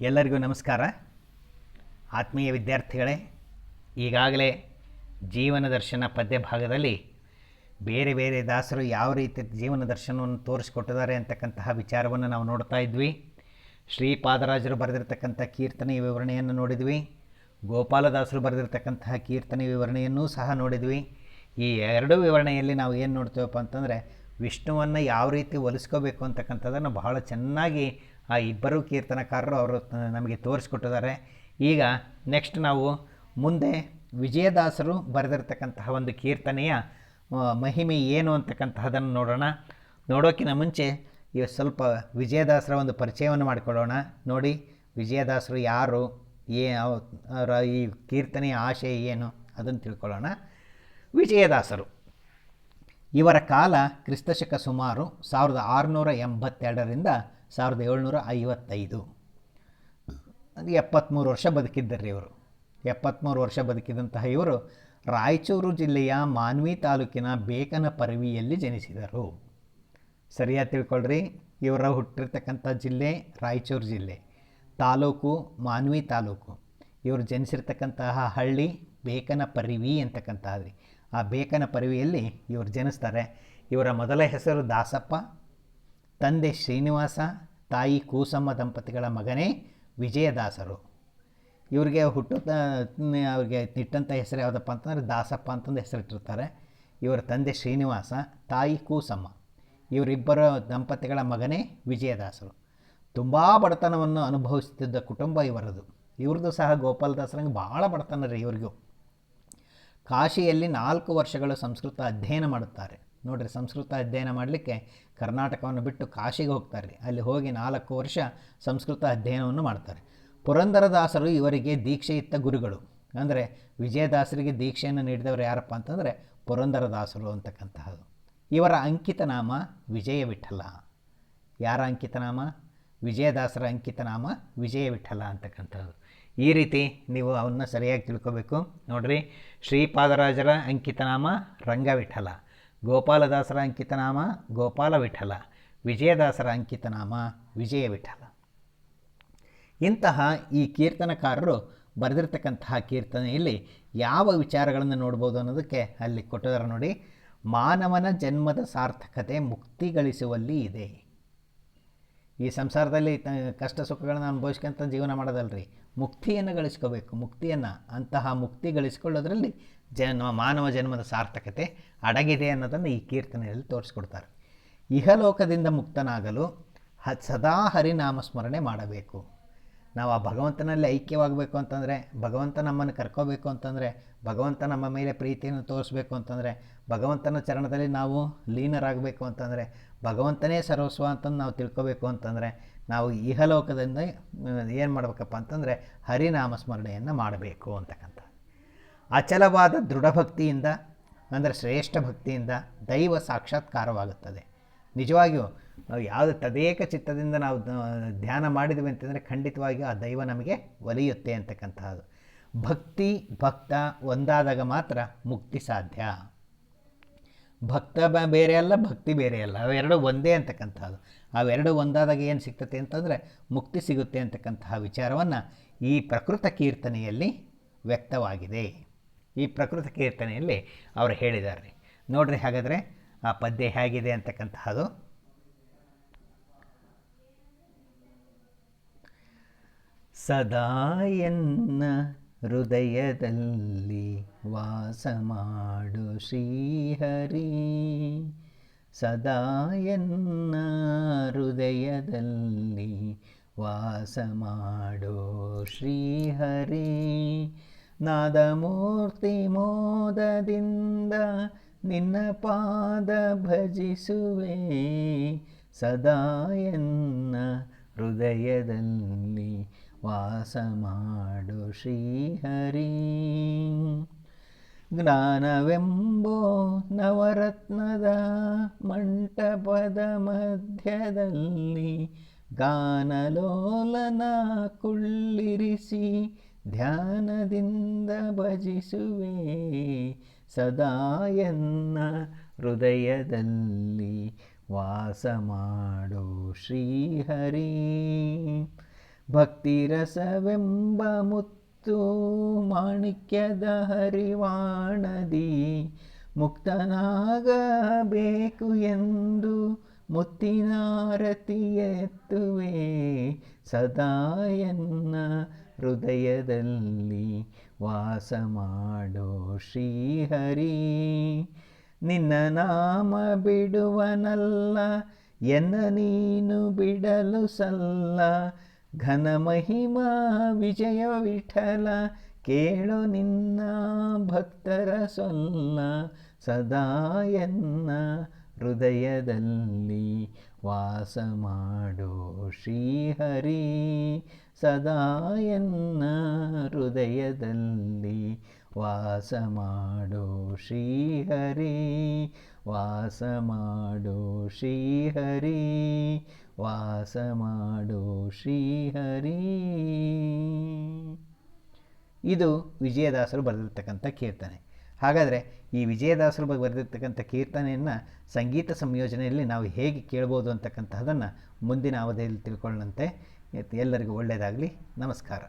ಎಲ್ಲರಿಗೂ ನಮಸ್ಕಾರ. ಆತ್ಮೀಯ ವಿದ್ಯಾರ್ಥಿಗಳೇ, ಈಗಾಗಲೇ ಜೀವನ ದರ್ಶನ ಪದ್ಯ ಭಾಗದಲ್ಲಿ ಬೇರೆ ಬೇರೆ ದಾಸರು ಯಾವ ರೀತಿ ಜೀವನ ದರ್ಶನವನ್ನು ತೋರಿಸ್ಕೊಟ್ಟಿದ್ದಾರೆ ಅಂತಕ್ಕಂತಹ ವಿಚಾರವನ್ನು ನಾವು ನೋಡ್ತಾ ಇದ್ವಿ. ಶ್ರೀಪಾದರಾಜರು ಬರೆದಿರ್ತಕ್ಕಂಥ ಕೀರ್ತನೆ ವಿವರಣೆಯನ್ನು ನೋಡಿದ್ವಿ. ಗೋಪಾಲದಾಸರು ಬರೆದಿರ್ತಕ್ಕಂತಹ ಕೀರ್ತನೆ ವಿವರಣೆಯನ್ನೂ ಸಹ ನೋಡಿದ್ವಿ. ಈ ಎರಡು ವಿವರಣೆಯಲ್ಲಿ ನಾವು ಏನು ನೋಡ್ತೇವಪ್ಪ ಅಂತಂದರೆ, ವಿಷ್ಣುವನ್ನು ಯಾವ ರೀತಿ ಒಲಿಸ್ಕೋಬೇಕು ಅಂತಕ್ಕಂಥದ್ದನ್ನು ಬಹಳ ಚೆನ್ನಾಗಿ ಆ ಇಬ್ಬರು ಕೀರ್ತನಕಾರರು ಅವರು ನಮಗೆ ತೋರಿಸ್ಕೊಟ್ಟಿದ್ದಾರೆ. ಈಗ ನೆಕ್ಸ್ಟ್ ನಾವು ಮುಂದೆ ವಿಜಯದಾಸರು ಬರೆದಿರ್ತಕ್ಕಂತಹ ಒಂದು ಕೀರ್ತನೆಯ ಮಹಿಮೆ ಏನು ಅಂತಕ್ಕಂತಹದನ್ನು ನೋಡೋಣ. ನೋಡೋಕ್ಕಿಂತ ಮುಂಚೆ ಇವ ಸ್ವಲ್ಪ ವಿಜಯದಾಸರ ಒಂದು ಪರಿಚಯವನ್ನು ಮಾಡಿಕೊಳ್ಳೋಣ. ನೋಡಿ, ವಿಜಯದಾಸರು ಯಾರು, ಏ, ಅವ್- ಅವರ ಈ ಕೀರ್ತನೆಯ ಆಶಯ ಏನು ಅದನ್ನು ತಿಳ್ಕೊಳ್ಳೋಣ. ವಿಜಯದಾಸರು, ಇವರ ಕಾಲ ಕ್ರಿಸ್ತಶಕ ಸುಮಾರು ಸಾವಿರದ ಆರುನೂರ ಎಂಬತ್ತೆರಡರಿಂದ ಸಾವಿರದ ಏಳ್ನೂರ ಐವತ್ತೈದು. ಅದು ಎಪ್ಪತ್ತ್ಮೂರು ವರ್ಷ ಬದುಕಿದ್ದರ್ರಿ ಇವರು. ಎಪ್ಪತ್ತ್ಮೂರು ವರ್ಷ ಬದುಕಿದಂತಹ ಇವರು ರಾಯಚೂರು ಜಿಲ್ಲೆಯ ಮಾನ್ವಿ ತಾಲೂಕಿನ ಬೇಕನ ಪರವಿಯಲ್ಲಿ ಜನಿಸಿದರು. ಸರಿಯಾಗಿ ತಿಳ್ಕೊಳ್ರಿ, ಇವರ ಹುಟ್ಟಿರ್ತಕ್ಕಂಥ ಜಿಲ್ಲೆ ರಾಯಚೂರು ಜಿಲ್ಲೆ. ತಾಲೂಕು ಮಾನ್ವಿ ತಾಲೂಕು. ಇವರು ಜನಿಸಿರ್ತಕ್ಕಂತಹ ಹಳ್ಳಿ ಬೇಕನ ಪರಿವಿ ಅಂತಕ್ಕಂಥದ್ರಿ. ಆ ಬೇಕನ ಪರಿವಿಯಲ್ಲಿ ಇವರು ಜನಿಸ್ತಾರೆ. ಇವರ ಮೊದಲ ಹೆಸರು ದಾಸಪ್ಪ ತಂದೆ ಶ್ರೀನಿವಾಸ, ತಾಯಿ ಕೂಸಮ್ಮ ದಂಪತಿಗಳ ಮಗನೇ ವಿಜಯದಾಸರು. ಇವರಿಗೆ ಹುಟ್ಟು ಅವ್ರಿಗೆ ಇಟ್ಟಂಥ ಹೆಸರು ಯಾವುದಪ್ಪ ಅಂತಂದರೆ ದಾಸಪ್ಪ ಅಂತಂದು ಹೆಸರಿಟ್ಟಿರ್ತಾರೆ. ಇವರ ತಂದೆ ಶ್ರೀನಿವಾಸ, ತಾಯಿ ಕೂಸಮ್ಮ. ಇವರಿಬ್ಬರ ದಂಪತಿಗಳ ಮಗನೇ ವಿಜಯದಾಸರು. ತುಂಬ ಬಡತನವನ್ನು ಅನುಭವಿಸುತ್ತಿದ್ದ ಕುಟುಂಬ ಇವರದು. ಇವ್ರದ್ದು ಸಹ ಗೋಪಾಲದಾಸರಂಗೆ ಭಾಳ ಬಡತನ ರೀ ಇವ್ರಿಗೂ. ಕಾಶಿಯಲ್ಲಿ ನಾಲ್ಕು ವರ್ಷಗಳು ಸಂಸ್ಕೃತ ಅಧ್ಯಯನ ಮಾಡುತ್ತಾರೆ. ನೋಡಿರಿ ಸಂಸ್ಕೃತ ಅಧ್ಯಯನ ಮಾಡಲಿಕ್ಕೆ ಕರ್ನಾಟಕವನ್ನು ಬಿಟ್ಟು ಕಾಶಿಗೆ ಹೋಗ್ತಾರೆ. ಅಲ್ಲಿ ಹೋಗಿ ನಾಲ್ಕು ವರ್ಷ ಸಂಸ್ಕೃತ ಅಧ್ಯಯನವನ್ನು ಮಾಡ್ತಾರೆ. ಪುರಂದರದಾಸರು ಇವರಿಗೆ ದೀಕ್ಷೆಯಿತ್ತ ಗುರುಗಳು. ಅಂದರೆ ವಿಜಯದಾಸರಿಗೆ ದೀಕ್ಷೆಯನ್ನು ನೀಡಿದವರು ಯಾರಪ್ಪ ಅಂತಂದರೆ ಪುರಂದರದಾಸರು ಅಂತಕ್ಕಂತಹದ್ದು. ಇವರ ಅಂಕಿತ ನಾಮ ವಿಜಯ ವಿಠಲ ಯಾರ ಅಂಕಿತನಾಮ ವಿಜಯದಾಸರ ಅಂಕಿತನಾಮ ವಿಜಯ ವಿಠಲ ಅಂತಕ್ಕಂಥದ್ದು. ಈ ರೀತಿ ನೀವು ಅವನ್ನ ಸರಿಯಾಗಿ ತಿಳ್ಕೋಬೇಕು. ನೋಡ್ರಿ ಶ್ರೀಪಾದರಾಜರ ಅಂಕಿತನಾಮ ರಂಗವಿಠಲ. ಗೋಪಾಲದಾಸರ ಅಂಕಿತನಾಮ ಗೋಪಾಲ ವಿಠಲ ವಿಜಯದಾಸರ ಅಂಕಿತನಾಮ ವಿಜಯ ವಿಠಲ ಇಂತಹ ಈ ಕೀರ್ತನಕಾರರು ಬರೆದಿರ್ತಕ್ಕಂತಹ ಕೀರ್ತನೆಯಲ್ಲಿ ಯಾವ ವಿಚಾರಗಳನ್ನು ನೋಡ್ಬೋದು ಅನ್ನೋದಕ್ಕೆ ಅಲ್ಲಿ ಕೊಟ್ಟಿದ್ದಾರೆ ನೋಡಿ. ಮಾನವನ ಜನ್ಮದ ಸಾರ್ಥಕತೆ ಮುಕ್ತಿ ಗಳಿಸುವಲ್ಲಿ ಇದೆ. ಈ ಸಂಸಾರದಲ್ಲಿ ಕಷ್ಟ ಸುಖಗಳನ್ನು ಅನುಭವಿಸ್ಕೊಂತ ಜೀವನ ಮಾಡೋದಲ್ರಿ. ಮುಕ್ತಿಯನ್ನು ಗಳಿಸ್ಕೋಬೇಕು. ಮುಕ್ತಿಯನ್ನು ಅಂತಹ ಮುಕ್ತಿ ಗಳಿಸ್ಕೊಳ್ಳೋದ್ರಲ್ಲಿ ಜನ್ಮ, ಮಾನವ ಜನ್ಮದ ಸಾರ್ಥಕತೆ ಅಡಗಿದೆ ಅನ್ನೋದನ್ನು ಈ ಕೀರ್ತನೆಯಲ್ಲಿ ತೋರಿಸ್ಕೊಡ್ತಾರೆ. ಇಹಲೋಕದಿಂದ ಮುಕ್ತನಾಗಲು ಹ, ಸದಾ ಹರಿನಾಮ ಸ್ಮರಣೆ ಮಾಡಬೇಕು. ನಾವು ಆ ಭಗವಂತನಲ್ಲಿ ಐಕ್ಯವಾಗಬೇಕು ಅಂತಂದರೆ, ಭಗವಂತ ನಮ್ಮನ್ನು ಕರ್ಕೋಬೇಕು ಅಂತಂದರೆ, ಭಗವಂತ ನಮ್ಮ ಮೇಲೆ ಪ್ರೀತಿಯನ್ನು ತೋರಿಸ್ಬೇಕು ಅಂತಂದರೆ, ಭಗವಂತನ ಚರಣದಲ್ಲಿ ನಾವು ಲೀನರಾಗಬೇಕು ಅಂತಂದರೆ, ಭಗವಂತನೇ ಸರ್ವಸ್ವ ಅಂತಂದು ನಾವು ತಿಳ್ಕೊಬೇಕು ಅಂತಂದರೆ, ನಾವು ಇಹಲೋಕದಿಂದ, ಏನು ಮಾಡಬೇಕಪ್ಪ ಅಂತಂದರೆ ಹರಿನಾಮ ಸ್ಮರಣೆಯನ್ನು ಮಾಡಬೇಕು ಅಂತಕ್ಕಂಥ ಅಚಲವಾದ ದೃಢಭಕ್ತಿಯಿಂದ ಅಂದರೆ ಶ್ರೇಷ್ಠ ಭಕ್ತಿಯಿಂದ ದೈವ ಸಾಕ್ಷಾತ್ಕಾರವಾಗುತ್ತದೆ. ನಿಜವಾಗಿಯೂ ನಾವು ಯಾವುದು ತದೇಕ ಚಿತ್ತದಿಂದ ನಾವು ಧ್ಯಾನ ಮಾಡಿದ್ವಿ ಅಂತಂದರೆ ಖಂಡಿತವಾಗಿಯೂ ಆ ದೈವ ನಮಗೆ ಒಲಿಯುತ್ತೆ ಅಂತಕ್ಕಂತಹದ್ದು ಭಕ್ತಿ, ಭಕ್ತ ಒಂದಾದಾಗ ಮಾತ್ರ ಮುಕ್ತಿ ಸಾಧ್ಯ. ಭಕ್ತ ಬೇರೆ ಅಲ್ಲ, ಭಕ್ತಿ ಬೇರೆ ಅಲ್ಲ. ಅವೆರಡು ಒಂದೇ ಅಂತಕ್ಕಂಥದ್ದು. ಅವೆರಡು ಒಂದಾದಾಗ ಏನು ಸಿಗ್ತತೆ ಅಂತಂದರೆ ಮುಕ್ತಿ ಸಿಗುತ್ತೆ ಅಂತಕ್ಕಂತಹ ವಿಚಾರವನ್ನು ಈ ಪ್ರಕೃತ ಕೀರ್ತನೆಯಲ್ಲಿ ವ್ಯಕ್ತವಾಗಿದೆ. ಈ ಪ್ರಕೃತಿ ಕೀರ್ತನೆಯಲ್ಲಿ ಅವರು ಹೇಳಿದ್ದಾರೆ ನೋಡ್ರಿ ಹಾಗಾದರೆ ಆ ಪದ್ಯ ಹೇಗಿದೆ ಅಂತಕ್ಕಂತಹದು. ಸದಾ ಎನ್ನ ಹೃದಯದಲ್ಲಿ ವಾಸ ಮಾಡು ಶ್ರೀಹರಿ. ಸದಾ ಎನ್ನ ಹೃದಯದಲ್ಲಿ ವಾಸ ಮಾಡೋ ಶ್ರೀಹರಿ. ನಾದಮೂರ್ತಿ ಮೋದದಿಂದ ನಿನ್ನ ಪಾದ ಭಜಿಸುವೆ. ಸದಾ ಎನ್ನ ಹೃದಯದಲ್ಲಿ ವಾಸ ಮಾಡು ಶ್ರೀಹರಿ. ಜ್ಞಾನವೆಂಬೋ ನವರತ್ನದ ಮಂಟಪದ ಮಧ್ಯದಲ್ಲಿ ಗಾನಲೋಲನ ಕುಳ್ಳಿರಿಸಿ ಧ್ಯಾನದಿಂದ ಭಜಿಸುವೆ ಸದಾ ಎನ್ನ ಹೃದಯದಲ್ಲಿ ವಾಸ ಮಾಡೋ ಶ್ರೀಹರಿ. ಭಕ್ತಿರಸವೆಂಬ ಮುತ್ತು ಮಾಣಿಕ್ಯದ ಹರಿವಾಣದಿ ಮುಕ್ತನಾಗಬೇಕು ಎಂದು ಮುತ್ತಿನಾರತಿ ಎತ್ತುವೆ ಸದಾಯನ್ನ ಹೃದಯದಲ್ಲಿ ವಾಸ ಮಾಡೋ ಶ್ರೀಹರಿ. ನಿನ್ನ ನಾಮ ಬಿಡುವನಲ್ಲ, ಎನ್ನ ನೀನು ಬಿಡಲು ಸಲ್ಲ. ಘನ ಮಹಿಮಾ ವಿಜಯ ವಿಠಲ, ಕೇಳು ನಿನ್ನ ಭಕ್ತರ ಸೊಲ್ಲ. ಸದಾ ಎನ್ನ ಹೃದಯದಲ್ಲಿ ವಾಸ ಮಾಡೋ ಶ್ರೀಹರಿ ಸದಾಯನ್ನ ಹೃದಯದಲ್ಲಿ. ವಾಸ ಮಾಡೋ ಶ್ರೀಹರಿ, ವಾಸ ಮಾಡೋ ಶ್ರೀಹರಿ, ವಾಸ ಮಾಡೋ ಶ್ರೀಹರಿ. ಇದು ವಿಜಯದಾಸರು ಬರೆದಿರ್ತಕ್ಕಂಥ ಕೀರ್ತನೆ. ಹಾಗಾದರೆ ಈ ವಿಜಯದಾಸರ ಬಗ್ಗೆ ಬರೆದಿರ್ತಕ್ಕಂಥ ಕೀರ್ತನೆಯನ್ನು ಸಂಗೀತ ಸಂಯೋಜನೆಯಲ್ಲಿ ನಾವು ಹೇಗೆ ಕೇಳ್ಬೋದು ಅಂತಕ್ಕಂತಹದನ್ನು ಮುಂದಿನ ಅವಧಿಯಲ್ಲಿ ತಿಳ್ಕೊಳ್ಳಂತೆ ಎಲ್ಲರಿಗೂ ಒಳ್ಳೆಯದಾಗಲಿ. ನಮಸ್ಕಾರ.